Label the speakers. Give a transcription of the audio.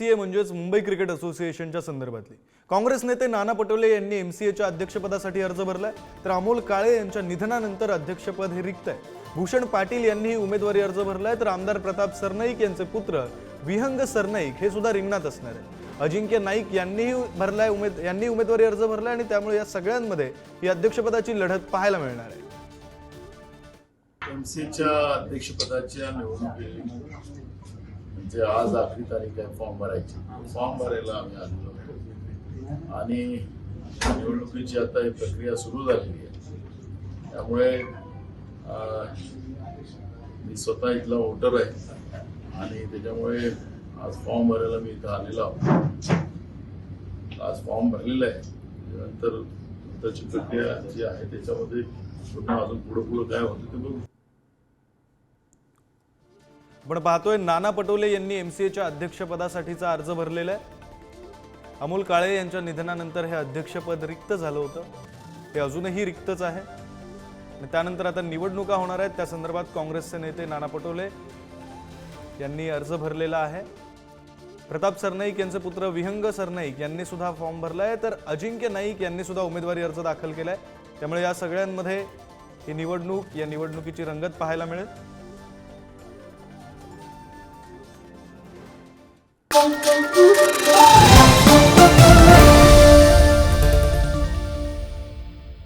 Speaker 1: C म्हणजेच Mumbai cricket असोसिएशनच्या संदर्भातली. काँग्रेस नेते नाना पटोले यांनी एमसीएच्या अध्यक्षपदासाठी अर्ज भरलाय. तर अमोल काळे यांच्या निधनानंतर अध्यक्षपद हे रिक्त आहे. भूषण पाटील यांनीही उमेदवारी अर्ज भरलाय. तर आमदार प्रताप सरनाईक यांचे पुत्र विहंग सरनाईक हे सुद्धा रिंगणात असणार आहे अजिंक्य नाईक यांनीही भरलाय उमेद यांनी उमेदवारी अर्ज भरलाय आणि त्यामुळे या सगळ्यांमध्ये ही अध्यक्षपदाची लढत पाहायला मिळणार आहे.
Speaker 2: एमसीच्या अध्यक्षपदाच्या निवडणुकीत म्हणजे आज आखरी तारीख आहे फॉर्म भरायची. फॉर्म भरायला आम्ही आलेलो आणि निवडणुकीची आता ही प्रक्रिया सुरू झालेली आहे. त्यामुळे मी स्वतः इथला वोटर आहे. आणि त्याच्यामुळे आज फॉर्म भरायला मी इथं आलेलो आहोत. आज फॉर्म भरलेला आहे. नंतर त्याची प्रक्रिया जी आहे त्याच्यामध्ये पुन्हा अजून पुढं पुढं काय होतं ते बघू.
Speaker 1: आपण पाहतोय नाना पटोले यांनी एम सी एच्या अध्यक्षपदासाठीचा अर्ज भरलेला आहे. अमोल काळे यांच्या निधनानंतर हे अध्यक्षपद रिक्त झालं होतं. हे अजूनही रिक्तच आहे. आणि त्यानंतर आता निवडणुका होणार आहेत. त्या संदर्भात काँग्रेसचे नेते नाना पटोले यांनी अर्ज भरलेला आहे. प्रताप सरनाईक यांचे पुत्र विहंग सरनाईक यांनी सुद्धा फॉर्म भरला आहे तर अजिंक्य नाईक यांनी सुद्धा उमेदवारी अर्ज दाखल केला आहे त्यामुळे या सगळ्यांमध्ये ही निवडणूक या निवडणुकीची रंगत पाहायला मिळेल.
Speaker 3: bom, bom, bom.